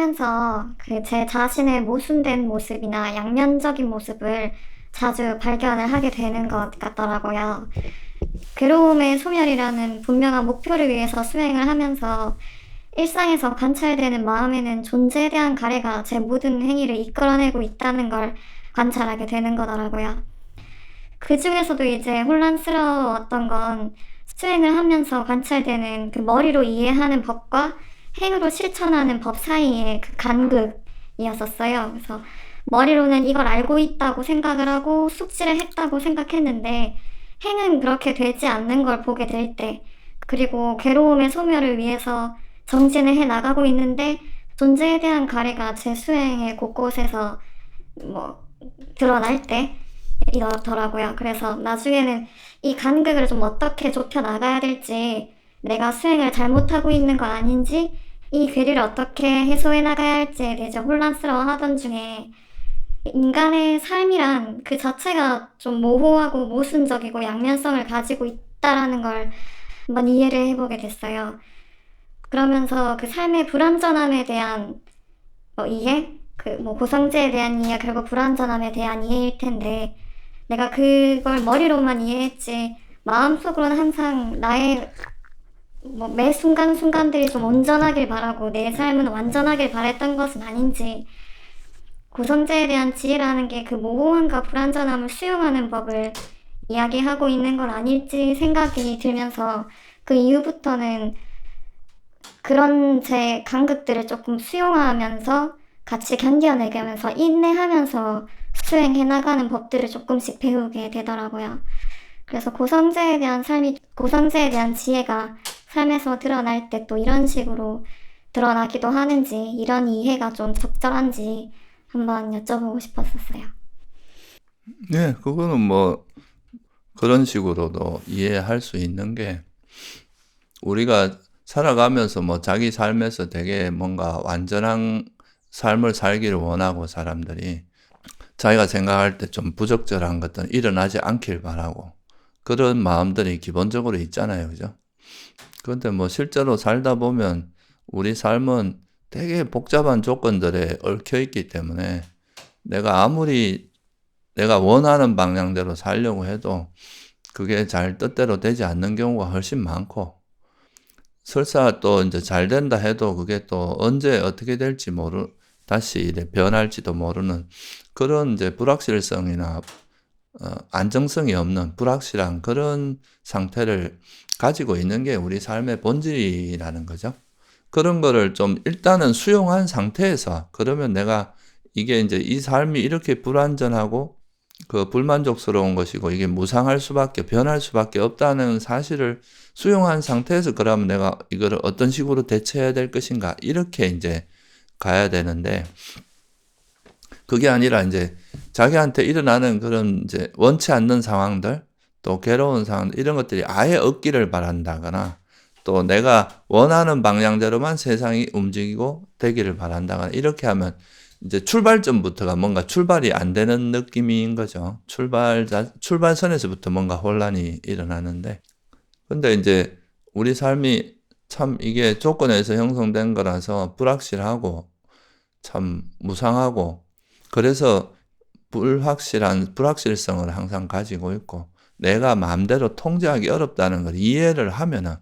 하면서 그 제 자신의 모순된 모습이나 양면적인 모습을 자주 발견을 하게 되는 것 같더라고요. 괴로움의 소멸이라는 분명한 목표를 위해서 수행을 하면서 일상에서 관찰되는 마음에는 존재에 대한 가래가 제 모든 행위를 이끌어내고 있다는 걸 관찰하게 되는 거더라고요. 그 중에서도 이제 혼란스러웠던 건 수행을 하면서 관찰되는 그 머리로 이해하는 법과 행으로 실천하는 법 사이의 그 간극이었었어요. 그래서 머리로는 이걸 알고 있다고 생각을 하고 숙지를 했다고 생각했는데 행은 그렇게 되지 않는 걸 보게 될 때, 그리고 괴로움의 소멸을 위해서 정진을 해 나가고 있는데 존재에 대한 가래가 제 수행의 곳곳에서 뭐 드러날 때 이렇더라고요. 그래서 나중에는 이 간극을 좀 어떻게 좁혀 나가야 될지 내가 수행을 잘못하고 있는 거 아닌지 이 괴리를 어떻게 해소해 나가야 할지에 대해 좀 혼란스러워 하던 중에 인간의 삶이란 그 자체가 좀 모호하고 모순적이고 양면성을 가지고 있다라는 걸 한번 이해를 해보게 됐어요. 그러면서 그 삶의 불완전함에 대한 어, 이해? 그 뭐 고성제에 대한 이해, 결국 불완전함에 대한 이해일 텐데 내가 그걸 머리로만 이해했지 마음속으로는 항상 나의 뭐매 순간순간들이 좀 온전하길 바라고 내 삶은 완전하길 바랬던 것은 아닌지 고성제에 대한 지혜라는 게 그 모호함과 불완전함을 수용하는 법을 이야기하고 있는 건 아닐지 생각이 들면서 그 이후부터는 그런 제 간극들을 조금 수용하면서 같이 견뎌내가면서 인내하면서 수행해 나가는 법들을 조금씩 배우게 되더라고요. 그래서 고성제에 대한 삶이 고성제에 대한 지혜가 삶에서 드러날 때 또 이런 식으로 드러나기도 하는지 이런 이해가 좀 적절한지 한번 여쭤보고 싶었었어요. 네, 그거는 뭐 그런 식으로도 이해할 수 있는 게 우리가 살아가면서 뭐 자기 삶에서 되게 뭔가 완전한 삶을 살기를 원하고 사람들이 자기가 생각할 때 좀 부적절한 것들은 일어나지 않길 바라고 그런 마음들이 기본적으로 있잖아요. 그죠? 그런데 뭐 실제로 살다 보면 우리 삶은 되게 복잡한 조건들에 얽혀 있기 때문에 내가 아무리 내가 원하는 방향대로 살려고 해도 그게 잘 뜻대로 되지 않는 경우가 훨씬 많고 설사 또 이제 잘 된다 해도 그게 또 언제 어떻게 될지 모르 다시 이래 변할지도 모르는 그런 이제 불확실성이나 어, 안정성이 없는 불확실한 그런 상태를 가지고 있는 게 우리 삶의 본질이라는 거죠. 그런 거를 좀 일단은 수용한 상태에서 그러면 내가 이게 이제 이 삶이 이렇게 불완전하고 그 불만족스러운 것이고 이게 무상할 수밖에 변할 수밖에 없다는 사실을 수용한 상태에서 그러면 내가 이거를 어떤 식으로 대처해야 될 것인가 이렇게 이제 가야 되는데 그게 아니라 이제 자기한테 일어나는 그런 이제 원치 않는 상황들 또 괴로운 상황 이런 것들이 아예 없기를 바란다거나 또 내가 원하는 방향대로만 세상이 움직이고 되기를 바란다거나 이렇게 하면 이제 출발점부터가 뭔가 출발이 안 되는 느낌인 거죠. 출발 출발선에서부터 뭔가 혼란이 일어나는데 근데 이제 우리 삶이 참 이게 조건에서 형성된 거라서 불확실하고 참 무상하고 그래서 불확실한 불확실성을 항상 가지고 있고 내가 마음대로 통제하기 어렵다는 걸 이해를 하면은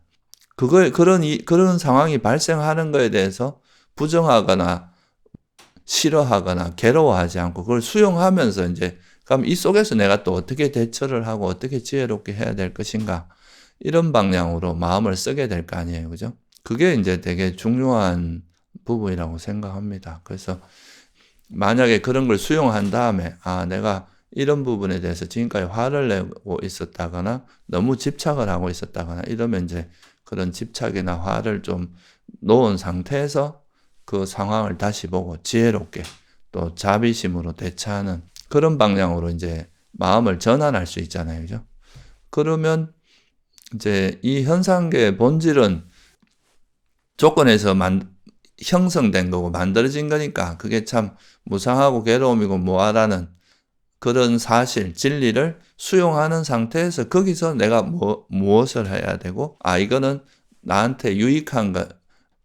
그거에 그런 이, 그런 상황이 발생하는 거에 대해서 부정하거나 싫어하거나 괴로워하지 않고 그걸 수용하면서 이제 그럼 이 속에서 내가 또 어떻게 대처를 하고 어떻게 지혜롭게 해야 될 것인가 이런 방향으로 마음을 쓰게 될 거 아니에요. 그죠? 그게 이제 되게 중요한 부분이라고 생각합니다. 그래서 만약에 그런 걸 수용한 다음에 아, 내가 이런 부분에 대해서 지금까지 화를 내고 있었다거나 너무 집착을 하고 있었다거나 이러면 이제 그런 집착이나 화를 좀 놓은 상태에서 그 상황을 다시 보고 지혜롭게 또 자비심으로 대처하는 그런 방향으로 이제 마음을 전환할 수 있잖아요. 그죠? 그러면 이제 이 현상계의 본질은 조건에서 만, 형성된 거고 만들어진 거니까 그게 참 무상하고 괴로움이고 뭐하라는 그런 사실, 진리를 수용하는 상태에서 거기서 내가 뭐, 무엇을 해야 되고, 아, 이거는 나한테 유익한 것,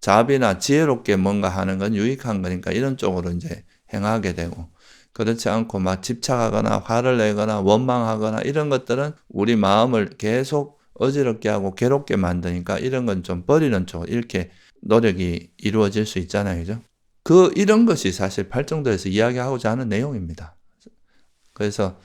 자비나 지혜롭게 뭔가 하는 건 유익한 거니까 이런 쪽으로 이제 행하게 되고 그렇지 않고 막 집착하거나 화를 내거나 원망하거나 이런 것들은 우리 마음을 계속 어지럽게 하고 괴롭게 만드니까 이런 건 좀 버리는 쪽 이렇게 노력이 이루어질 수 있잖아요. 그죠? 그 이런 것이 사실 팔정도에서 이야기하고자 하는 내용입니다. 그래서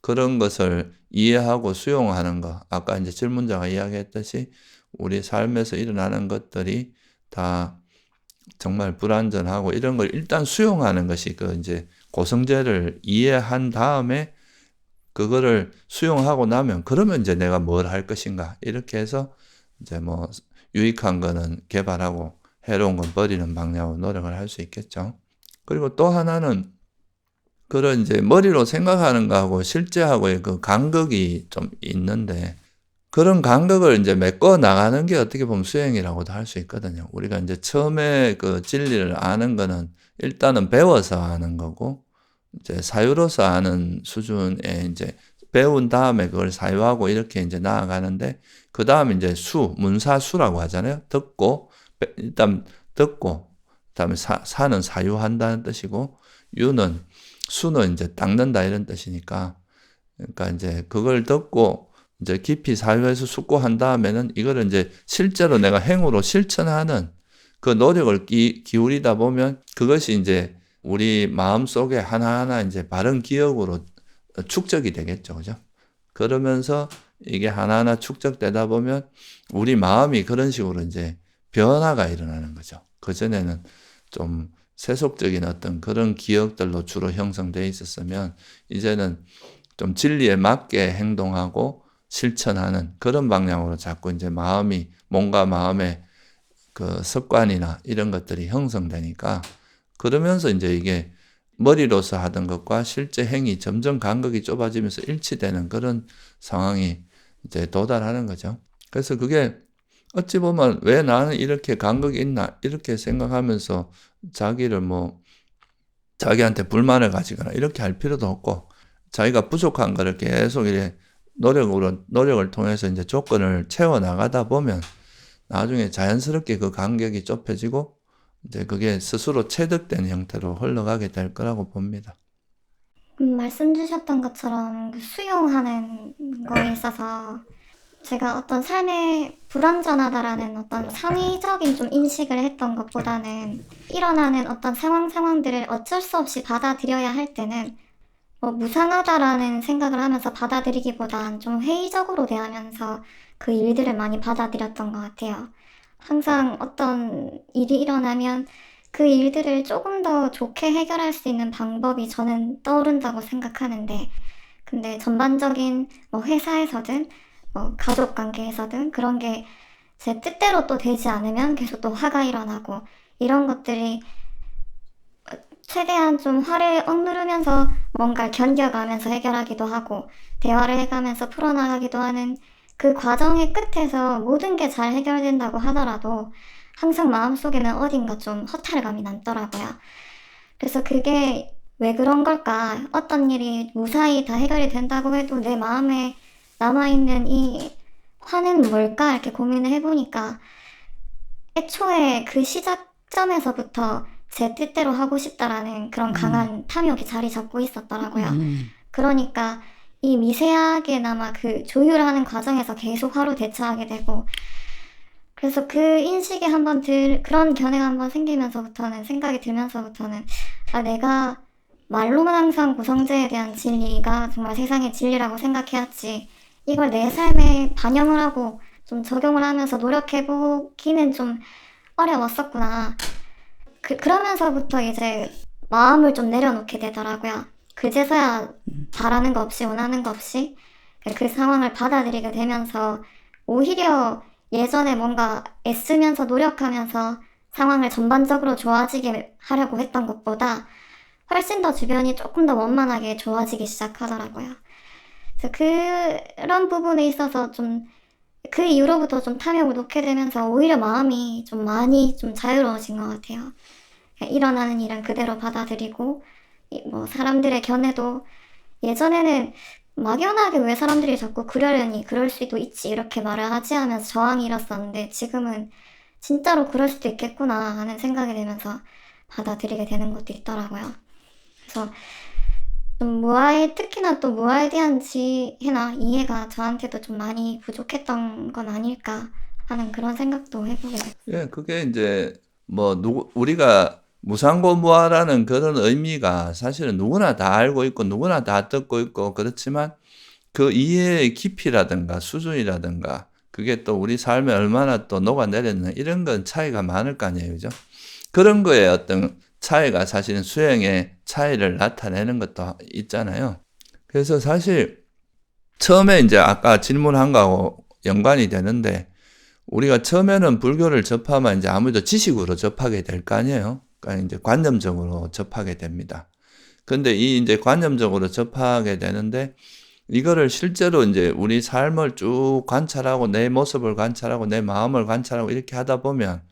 그런 것을 이해하고 수용하는 것, 아까 이제 질문자가 이야기했듯이 우리 삶에서 일어나는 것들이 다 정말 불완전하고 이런 걸 일단 수용하는 것이 그 이제 고성제를 이해한 다음에 그거를 수용하고 나면 그러면 이제 내가 뭘 할 것인가 이렇게 해서 이제 뭐 유익한 거는 개발하고 해로운 건 버리는 방향으로 노력을 할 수 있겠죠. 그리고 또 하나는 그런 이제 머리로 생각하는 거하고 실제하고의 그 간극이 좀 있는데 그런 간극을 이제 메꿔 나가는 게 어떻게 보면 수행이라고도 할 수 있거든요. 우리가 이제 처음에 그 진리를 아는 거는 일단은 배워서 아는 거고 이제 사유로서 아는 수준에 이제 배운 다음에 그걸 사유하고 이렇게 이제 나아가는데 그 다음에 이제 수 문사수라고 하잖아요. 듣고 배- 일단 듣고 그 다음에 사, 사는 사유한다는 뜻이고 유는 수는 이제 닦는다 이런 뜻이니까 그러니까 이제 그걸 듣고 이제 깊이 사유해서 숙고한 다음에는 이거를 이제 실제로 내가 행으로 실천하는 그 노력을 기, 기울이다 보면 그것이 이제 우리 마음 속에 하나하나 이제 바른 기억으로 축적이 되겠죠. 그죠? 그러면서 이게 하나하나 축적되다 보면 우리 마음이 그런 식으로 이제 변화가 일어나는 거죠. 그전에는 좀 세속적인 어떤 그런 기억들로 주로 형성되어 있었으면 이제는 좀 진리에 맞게 행동하고 실천하는 그런 방향으로 자꾸 이제 마음이 뭔가 마음의 그 습관이나 이런 것들이 형성되니까 그러면서 이제 이게 머리로서 하던 것과 실제 행위 점점 간극이 좁아지면서 일치되는 그런 상황이 이제 도달하는 거죠. 그래서 그게 어찌 보면 왜 나는 이렇게 간극이 있나 이렇게 생각하면서 자기를 뭐 자기한테 불만을 가지거나 이렇게 할 필요도 없고 자기가 부족한 거를 계속 이렇게 노력으로 노력을 통해서 이제 조건을 채워 나가다 보면 나중에 자연스럽게 그 간격이 좁혀지고 이제 그게 스스로 체득된 형태로 흘러가게 될 거라고 봅니다. 음, 말씀 주셨던 것처럼 그 수용하는 거에 있어서 제가 어떤 삶에 불완전하다라는 어떤 상위적인 좀 인식을 했던 것보다는 일어나는 어떤 상황 상황들을 어쩔 수 없이 받아들여야 할 때는 뭐 무상하다라는 생각을 하면서 받아들이기보단 좀 회의적으로 대하면서 그 일들을 많이 받아들였던 것 같아요. 항상 어떤 일이 일어나면 그 일들을 조금 더 좋게 해결할 수 있는 방법이 저는 떠오른다고 생각하는데, 근데 전반적인 뭐 회사에서든 뭐 가족 관계에서든 그런 게 제 뜻대로 또 되지 않으면 계속 또 화가 일어나고 이런 것들이 최대한 좀 화를 억누르면서 뭔가 견뎌가면서 해결하기도 하고 대화를 해가면서 풀어나가기도 하는 그 과정의 끝에서 모든 게 잘 해결된다고 하더라도 항상 마음속에는 어딘가 좀 허탈감이 남더라고요. 그래서 그게 왜 그런 걸까? 어떤 일이 무사히 다 해결이 된다고 해도 내 마음에 남아있는 이 화는 뭘까? 이렇게 고민을 해보니까 애초에 그 시작점에서부터 제 뜻대로 하고 싶다라는 그런 강한 탐욕이 자리 잡고 있었더라고요. 음. 그러니까 이 미세하게나마 그 조율하는 과정에서 계속 화로 대처하게 되고 그래서 그 인식이 한번 들 그런 견해가 한번 생기면서부터는 생각이 들면서부터는 아 내가 말로만 항상 고성제에 대한 진리가 정말 세상의 진리라고 생각해왔지. 이걸 내 삶에 반영을 하고 좀 적용을 하면서 노력해보기는 좀 어려웠었구나. 그, 그러면서부터 이제 마음을 좀 내려놓게 되더라고요 그제서야 바라는 거 없이 원하는 거 없이 그- 그 상황을 받아들이게 되면서 오히려 예전에 뭔가 애쓰면서 노력하면서 상황을 전반적으로 좋아지게 하려고 했던 것보다 훨씬 더 주변이 조금 더 원만하게 좋아지기 시작하더라고요. 그래서 그런 부분에 있어서 좀 그 이후로부터 좀 탐욕을 놓게 되면서 오히려 마음이 좀 많이 좀 자유로워진 것 같아요. 그냥 일어나는 일은 그대로 받아들이고 이- 뭐 사람들의 견해도 예전에는 막연하게 왜 사람들이 자꾸 그러려니 그럴 수도 있지 이렇게 말을 하지 하면서 저항이 일었었는데 지금은 진짜로 그럴 수도 있겠구나 하는 생각이 들면서 받아들이게 되는 것도 있더라고요. 그래서 좀 무아에 특히나 또 무아에 대한 지혜나 이해가 저한테도 좀 많이 부족했던 건 아닐까 하는 그런 생각도 해보게 됐어요. 예, 그게 이제 뭐 누구 우리가 무상고무아라는 그런 의미가 사실은 누구나 다 알고 있고 누구나 다 듣고 있고 그렇지만 그 이해의 깊이라든가 수준이라든가 그게 또 우리 삶에 얼마나 또 녹아내렸는 이런 건 차이가 많을 거 아니에요, 그죠? 그런 거에 어떤 차이가 사실은 수행의 차이를 나타내는 것도 있잖아요. 그래서 사실 처음에 이제 아까 질문한 거하고 연관이 되는데 우리가 처음에는 불교를 접하면 이제 아무래도 지식으로 접하게 될 거 아니에요. 그러니까 이제 관념적으로 접하게 됩니다. 근데 이 이제 관념적으로 접하게 되는데 이거를 실제로 이제 우리 삶을 쭉 관찰하고 내 모습을 관찰하고 내 마음을 관찰하고 이렇게 하다 보면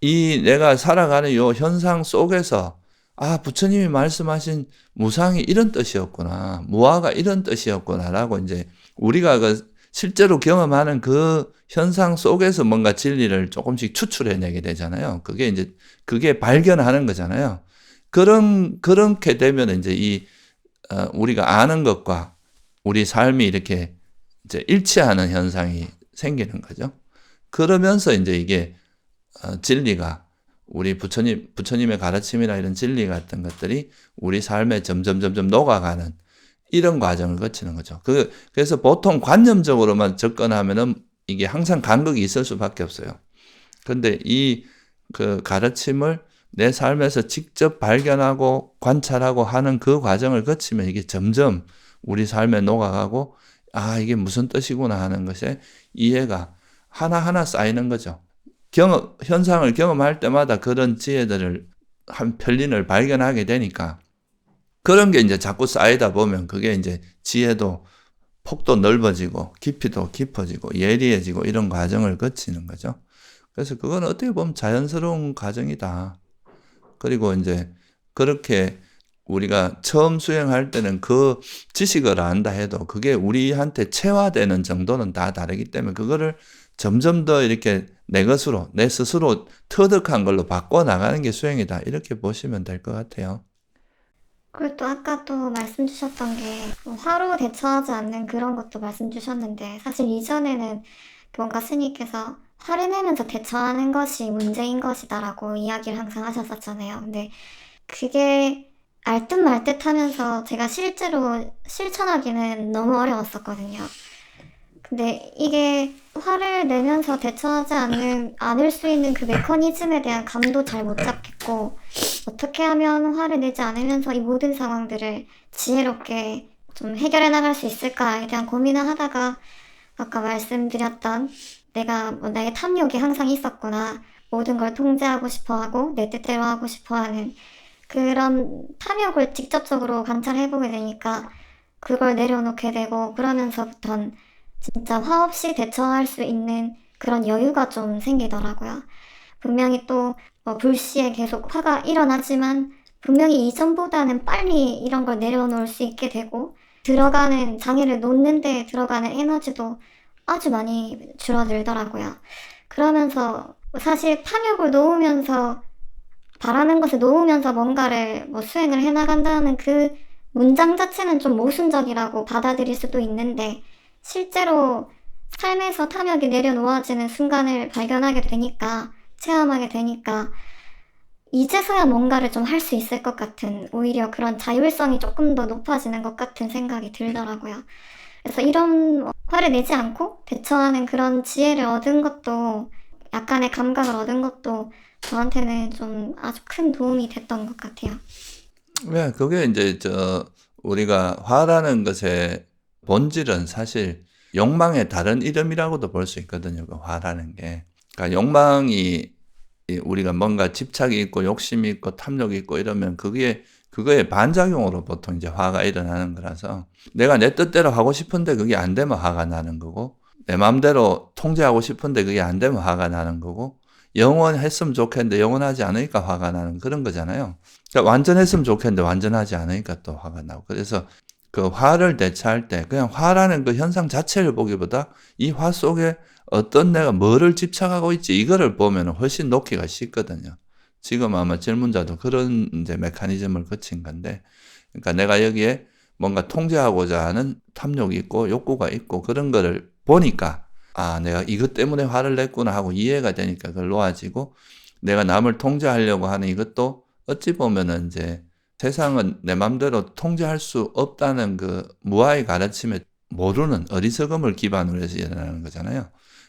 이 내가 살아가는 요 현상 속에서 아, 부처님이 말씀하신 무상이 이런 뜻이었구나. 무아가 이런 뜻이었구나라고 이제 우리가 그 실제로 경험하는 그 현상 속에서 뭔가 진리를 조금씩 추출해내게 되잖아요. 그게 이제 그게 발견하는 거잖아요. 그런 그렇게 되면 이제 이 어, 우리가 아는 것과 우리 삶이 이렇게 이제 일치하는 현상이 생기는 거죠. 그러면서 이제 이게 어, 진리가 우리 부처님 부처님의 가르침이나 이런 진리 같은 것들이 우리 삶에 점점 점점 녹아가는 이런 과정을 거치는 거죠. 그 그래서 보통 관념적으로만 접근하면은 이게 항상 간극이 있을 수밖에 없어요. 근데 이 그 가르침을 내 삶에서 직접 발견하고 관찰하고 하는 그 과정을 거치면 이게 점점 우리 삶에 녹아가고 아 이게 무슨 뜻이구나 하는 것에 이해가 하나하나 쌓이는 거죠. 경험 현상을 경험할 때마다 그런 지혜들을 한 편린을 발견하게 되니까 그런 게 이제 자꾸 쌓이다 보면 그게 이제 지혜도 폭도 넓어지고 깊이도 깊어지고 예리해지고 이런 과정을 거치는 거죠. 그래서 그건 어떻게 보면 자연스러운 과정이다. 그리고 이제 그렇게 우리가 처음 수행할 때는 그 지식을 안다 해도 그게 우리한테 체화되는 정도는 다 다르기 때문에 그거를 점점 더 이렇게 내 것으로, 내 스스로 터득한 걸로 바꿔 나가는 게 수행이다. 이렇게 보시면 될 것 같아요. 그리고 또 아까 또 말씀 주셨던 게 화로 대처하지 않는 그런 것도 말씀 주셨는데 사실 이전에는 뭔가 스님께서 화를 내면서 대처하는 것이 문제인 것이다라고 이야기를 항상 하셨었잖아요. 근데 그게 알듯 말듯 하면서 제가 실제로 실천하기는 너무 어려웠었거든요. 근데 이게 화를 내면서 대처하지 않는, 않을 수 있는 그 메커니즘에 대한 감도 잘 못 잡겠고, 어떻게 하면 화를 내지 않으면서 이 모든 상황들을 지혜롭게 좀 해결해 나갈 수 있을까에 대한 고민을 하다가, 아까 말씀드렸던 내가 뭐 나의 탐욕이 항상 있었구나. 모든 걸 통제하고 싶어 하고, 내 뜻대로 하고 싶어 하는 그런 탐욕을 직접적으로 관찰해보게 되니까, 그걸 내려놓게 되고, 그러면서부턴 진짜 화 없이 대처할 수 있는 그런 여유가 좀 생기더라고요. 분명히 또뭐 불시에 계속 화가 일어나지만 분명히 이전보다는 빨리 이런 걸 내려놓을 수 있게 되고 들어가는 장애를 놓는 데 들어가는 에너지도 아주 많이 줄어들더라고요. 그러면서 사실 탐욕을 놓으면서 바라는 것을 놓으면서 뭔가를 뭐 수행을 해나간다는 그 문장 자체는 좀 모순적이라고 받아들일 수도 있는데 실제로 삶에서 탐욕이 내려놓아지는 순간을 발견하게 되니까, 체험하게 되니까, 이제서야 뭔가를 좀 할 수 있을 것 같은, 오히려 그런 자율성이 조금 더 높아지는 것 같은 생각이 들더라고요. 그래서 이런 화를 내지 않고 대처하는 그런 지혜를 얻은 것도, 약간의 감각을 얻은 것도 저한테는 좀 아주 큰 도움이 됐던 것 같아요. 네, 그게 이제 저 우리가 화라는 것의 본질은 사실 욕망의 다른 이름이라고도 볼 수 있거든요. 그 화라는 게. 그러니까 욕망이 이 우리가 뭔가 집착이 있고 욕심이 있고 탐욕이 있고 이러면 그게 그거의 반작용으로 보통 이제 화가 일어나는 거라서 내가 내 뜻대로 하고 싶은데 그게 안 되면 화가 나는 거고 내 마음대로 통제하고 싶은데 그게 안 되면 화가 나는 거고 영원했으면 좋겠는데 영원하지 않으니까 화가 나는 그런 거잖아요. 그러니까 완전했으면 좋겠는데 완전하지 않으니까 또 화가 나고 그래서 그 화를 대처할 때 그냥 화라는 그 현상 자체를 보기보다 이 화 속에 어떤 내가 뭐를 집착하고 있지 이거를 보면 훨씬 놓기가 쉽거든요. 지금 아마 질문자도 그런 이제 메커니즘을 거친 건데, 그러니까 내가 여기에 뭔가 통제하고자 하는 탐욕이 있고 욕구가 있고 그런 거를 보니까 아 내가 이것 때문에 화를 냈구나 하고 이해가 되니까 그걸 놓아지고 내가 남을 통제하려고 하는 이것도 어찌 보면은 이제 세상은 내 맘대로 통제할 수 없다는 그 무아의 가르침에 모르는 어리석음을 기반으로 해서 일어나는 거잖아요.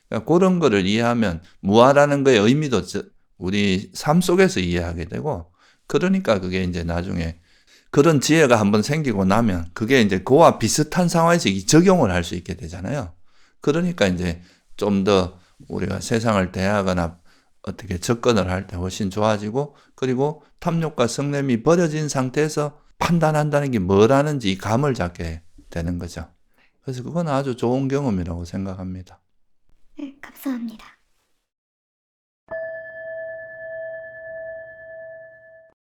그러니까 그런 거를 이해하면 무아라는 거의 의미도 저- 우리 삶 속에서 이해하게 되고 그러니까 그게 이제 나중에 그런 지혜가 한번 생기고 나면 그게 이제 그와 비슷한 상황에서 이 적용을 할 수 있게 되잖아요. 그러니까 이제 좀 더 우리가 세상을 대하거나 어떻게 접근을 할 때 훨씬 좋아지고 그리고 탐욕과 성냄이 버려진 상태에서 판단한다는 게 뭐라는지 이 감을 잡게 되는 거죠. 그래서 그건 아주 좋은 경험이라고 생각합니다. 네, 감사합니다.